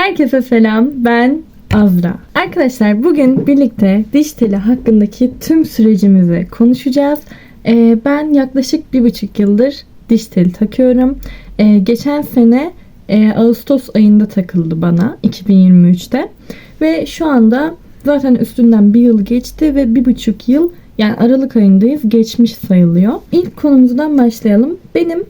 Herkese selam. Ben Azra. Arkadaşlar bugün birlikte diş teli hakkındaki tüm sürecimizi konuşacağız. Ee, ben yaklaşık bir buçuk yıldır diş teli takıyorum. Ee, geçen sene e, Ağustos ayında takıldı bana 2023'te. Ve şu anda zaten üstünden bir yıl geçti ve bir buçuk yıl yani Aralık ayındayız geçmiş sayılıyor. İlk konumuzdan başlayalım. Benim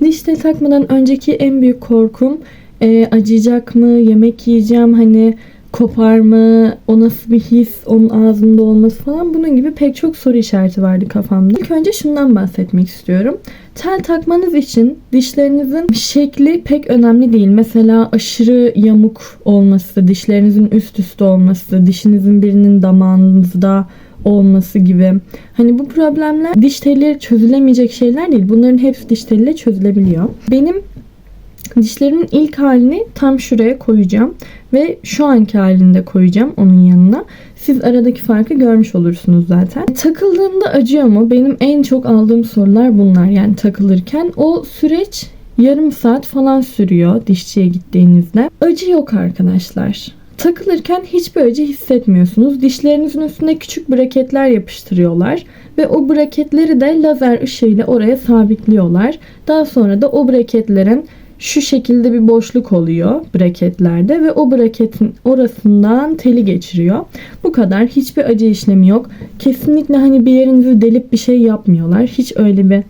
teli takmadan önceki en büyük korkum e, acıyacak mı, yemek yiyeceğim hani kopar mı, o nasıl bir his, onun ağzında olması falan bunun gibi pek çok soru işareti vardı kafamda. İlk önce şundan bahsetmek istiyorum. Tel takmanız için dişlerinizin şekli pek önemli değil. Mesela aşırı yamuk olması, dişlerinizin üst üste olması, dişinizin birinin damağınızda olması gibi. Hani bu problemler diş teliyle çözülemeyecek şeyler değil. Bunların hepsi diş teliyle çözülebiliyor. Benim Dişlerimin ilk halini tam şuraya koyacağım ve şu anki halinde koyacağım onun yanına. Siz aradaki farkı görmüş olursunuz zaten. Takıldığında acıyor mu? Benim en çok aldığım sorular bunlar. Yani takılırken o süreç yarım saat falan sürüyor dişçiye gittiğinizde. Acı yok arkadaşlar. Takılırken hiçbir acı hissetmiyorsunuz. Dişlerinizin üstüne küçük braketler yapıştırıyorlar ve o braketleri de lazer ışığıyla oraya sabitliyorlar. Daha sonra da o braketlerin şu şekilde bir boşluk oluyor braketlerde ve o braketin orasından teli geçiriyor. Bu kadar. Hiçbir acı işlemi yok. Kesinlikle hani bir yerinizi delip bir şey yapmıyorlar. Hiç öyle bir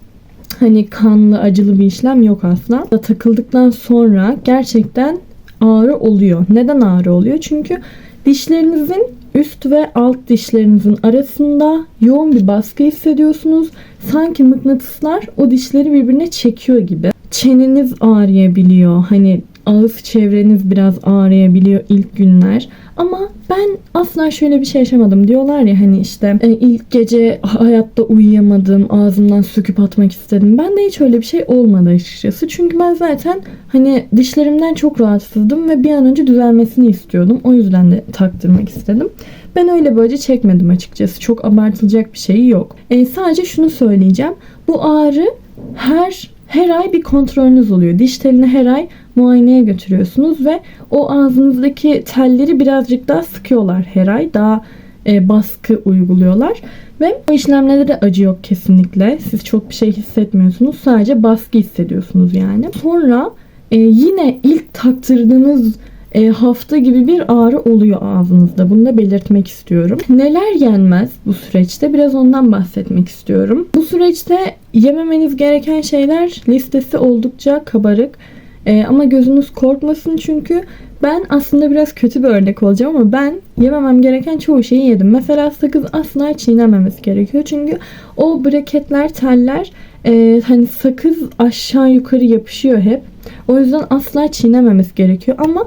hani kanlı acılı bir işlem yok asla. Takıldıktan sonra gerçekten ağrı oluyor. Neden ağrı oluyor? Çünkü dişlerinizin üst ve alt dişlerinizin arasında yoğun bir baskı hissediyorsunuz. Sanki mıknatıslar o dişleri birbirine çekiyor gibi çeneniz ağrıyabiliyor. Hani ağız çevreniz biraz ağrıyabiliyor ilk günler. Ama ben asla şöyle bir şey yaşamadım. Diyorlar ya hani işte e, ilk gece hayatta uyuyamadım, ağzımdan söküp atmak istedim. Ben de hiç öyle bir şey olmadı açıkçası. Çünkü ben zaten hani dişlerimden çok rahatsızdım ve bir an önce düzelmesini istiyordum. O yüzden de taktırmak istedim. Ben öyle acı çekmedim açıkçası. Çok abartılacak bir şey yok. E, sadece şunu söyleyeceğim. Bu ağrı her her ay bir kontrolünüz oluyor. Diş telini her ay muayeneye götürüyorsunuz ve o ağzınızdaki telleri birazcık daha sıkıyorlar her ay. Daha e, baskı uyguluyorlar. Ve o işlemlerde de acı yok kesinlikle. Siz çok bir şey hissetmiyorsunuz. Sadece baskı hissediyorsunuz yani. Sonra e, yine ilk taktırdığınız e, hafta gibi bir ağrı oluyor ağzınızda. Bunu da belirtmek istiyorum. Neler yenmez bu süreçte? Biraz ondan bahsetmek istiyorum. Bu süreçte yememeniz gereken şeyler listesi oldukça kabarık. E, ama gözünüz korkmasın çünkü ben aslında biraz kötü bir örnek olacağım ama ben yememem gereken çoğu şeyi yedim. Mesela sakız asla çiğnememiz gerekiyor. Çünkü o braketler, teller e, hani sakız aşağı yukarı yapışıyor hep. O yüzden asla çiğnememiz gerekiyor. Ama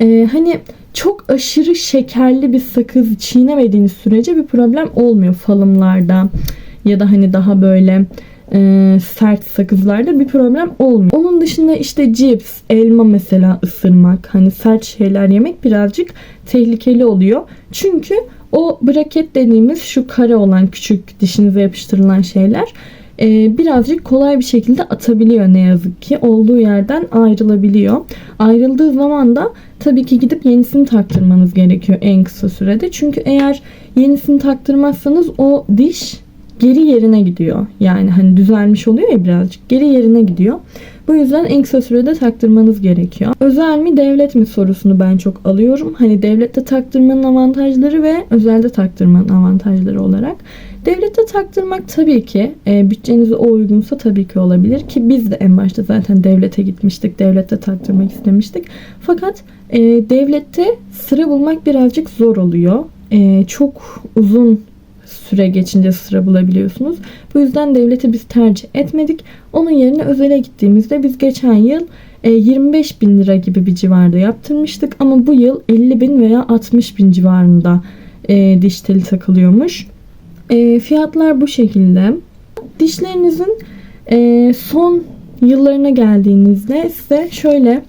e, hani çok aşırı şekerli bir sakız çiğnemediğiniz sürece bir problem olmuyor falımlarda ya da hani daha böyle e, sert sakızlarda bir problem olmuyor. Onun dışında işte cips, elma mesela ısırmak, hani sert şeyler yemek birazcık tehlikeli oluyor. Çünkü o braket dediğimiz şu kare olan küçük dişinize yapıştırılan şeyler e, birazcık kolay bir şekilde atabiliyor ne yazık ki. Olduğu yerden ayrılabiliyor. Ayrıldığı zaman da tabii ki gidip yenisini taktırmanız gerekiyor en kısa sürede. Çünkü eğer yenisini taktırmazsanız o diş geri yerine gidiyor. Yani hani düzelmiş oluyor ya birazcık geri yerine gidiyor. Bu yüzden en kısa sürede taktırmanız gerekiyor. Özel mi devlet mi sorusunu ben çok alıyorum. Hani devlette taktırmanın avantajları ve özelde taktırmanın avantajları olarak. Devlete taktırmak tabii ki e, bütçenize o uygunsa tabii ki olabilir ki biz de en başta zaten devlete gitmiştik. Devlette taktırmak istemiştik. Fakat e, devlette sıra bulmak birazcık zor oluyor. E, çok uzun süre geçince sıra bulabiliyorsunuz. Bu yüzden devleti biz tercih etmedik. Onun yerine özele gittiğimizde biz geçen yıl 25 e, bin lira gibi bir civarda yaptırmıştık. Ama bu yıl 50 bin veya 60 bin civarında e, diş teli takılıyormuş. E, fiyatlar bu şekilde. Dişlerinizin son yıllarına geldiğinizde size şöyle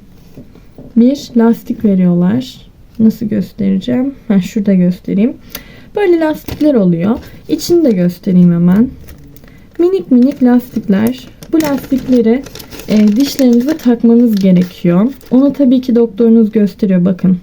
bir lastik veriyorlar. Nasıl göstereceğim? Ha, şurada göstereyim. Böyle lastikler oluyor. İçini de göstereyim hemen. Minik minik lastikler. Bu lastikleri e, dişlerinize takmanız gerekiyor. Onu tabii ki doktorunuz gösteriyor bakın.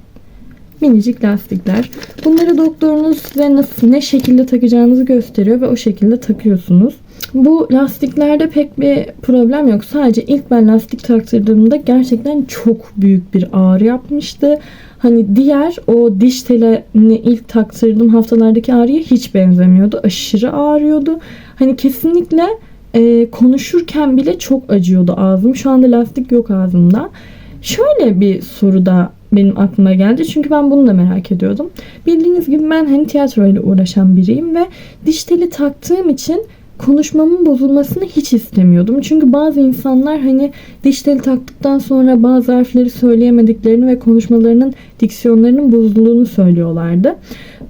Minicik lastikler. Bunları doktorunuz size nasıl ne şekilde takacağınızı gösteriyor ve o şekilde takıyorsunuz. Bu lastiklerde pek bir problem yok. Sadece ilk ben lastik taktırdığımda gerçekten çok büyük bir ağrı yapmıştı. Hani diğer o diş telini ilk taktırdığım haftalardaki ağrıya hiç benzemiyordu. Aşırı ağrıyordu. Hani kesinlikle e, konuşurken bile çok acıyordu ağzım. Şu anda lastik yok ağzımda. Şöyle bir soru da benim aklıma geldi. Çünkü ben bunu da merak ediyordum. Bildiğiniz gibi ben hani tiyatro ile uğraşan biriyim ve diş teli taktığım için konuşmamın bozulmasını hiç istemiyordum. Çünkü bazı insanlar hani diş teli taktıktan sonra bazı harfleri söyleyemediklerini ve konuşmalarının diksiyonlarının bozulduğunu söylüyorlardı.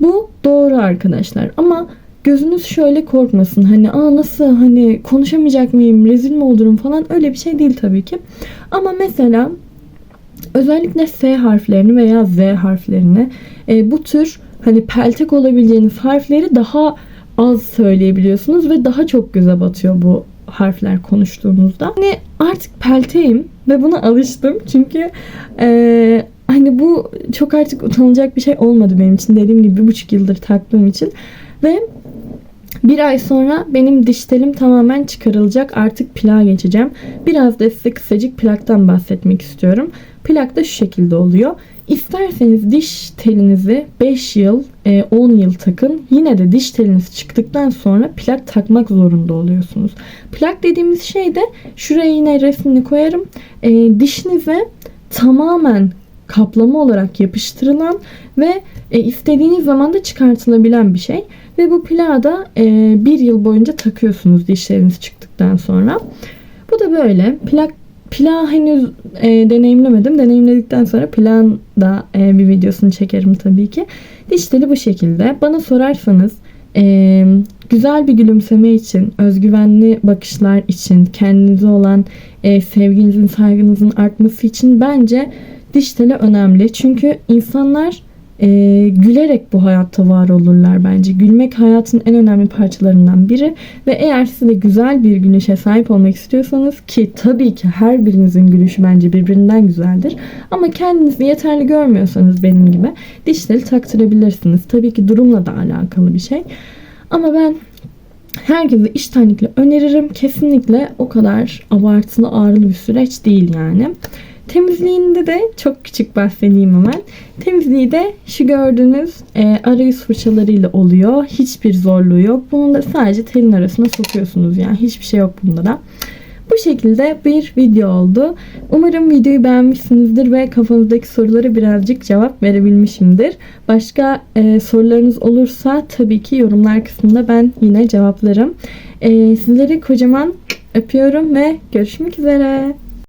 Bu doğru arkadaşlar ama gözünüz şöyle korkmasın. Hani aa nasıl hani konuşamayacak mıyım, rezil mi olurum falan öyle bir şey değil tabii ki. Ama mesela özellikle S harflerini veya Z harflerini e, bu tür hani peltek olabileceğiniz harfleri daha az söyleyebiliyorsunuz ve daha çok göze batıyor bu harfler konuştuğunuzda. Hani artık pelteyim ve buna alıştım çünkü e, hani bu çok artık utanılacak bir şey olmadı benim için dediğim gibi bir buçuk yıldır taktığım için ve bir ay sonra benim diş tamamen çıkarılacak. Artık plağa geçeceğim. Biraz da size kısacık plaktan bahsetmek istiyorum. Plak da şu şekilde oluyor. İsterseniz diş telinizi 5 yıl, 10 yıl takın. Yine de diş teliniz çıktıktan sonra plak takmak zorunda oluyorsunuz. Plak dediğimiz şey de şuraya yine resmini koyarım. E, dişinize tamamen kaplama olarak yapıştırılan ve e, istediğiniz zaman da çıkartılabilen bir şey. Ve bu plağı da e, bir yıl boyunca takıyorsunuz dişleriniz çıktıktan sonra. Bu da böyle. Plak Plağı henüz e, deneyimlemedim. Deneyimledikten sonra plağın da e, bir videosunu çekerim tabii ki. Diş bu şekilde. Bana sorarsanız e, güzel bir gülümseme için, özgüvenli bakışlar için, kendinize olan e, sevginizin, saygınızın artması için bence diş teli önemli. Çünkü insanlar e, gülerek bu hayatta var olurlar bence. Gülmek hayatın en önemli parçalarından biri ve eğer siz de güzel bir gülüşe sahip olmak istiyorsanız ki tabii ki her birinizin gülüşü bence birbirinden güzeldir ama kendinizi yeterli görmüyorsanız benim gibi dişleri taktırabilirsiniz. Tabii ki durumla da alakalı bir şey. Ama ben herkese iştenlikle öneririm. Kesinlikle o kadar abartılı ağrılı bir süreç değil yani. Temizliğinde de çok küçük bahsedeyim hemen. Temizliği de şu gördüğünüz e, arayüz fırçalarıyla oluyor. Hiçbir zorluğu yok. Bunu da sadece telin arasına sokuyorsunuz yani. Hiçbir şey yok bunda da. Bu şekilde bir video oldu. Umarım videoyu beğenmişsinizdir ve kafanızdaki soruları birazcık cevap verebilmişimdir. Başka e, sorularınız olursa tabii ki yorumlar kısmında ben yine cevaplarım. E, sizleri kocaman öpüyorum ve görüşmek üzere.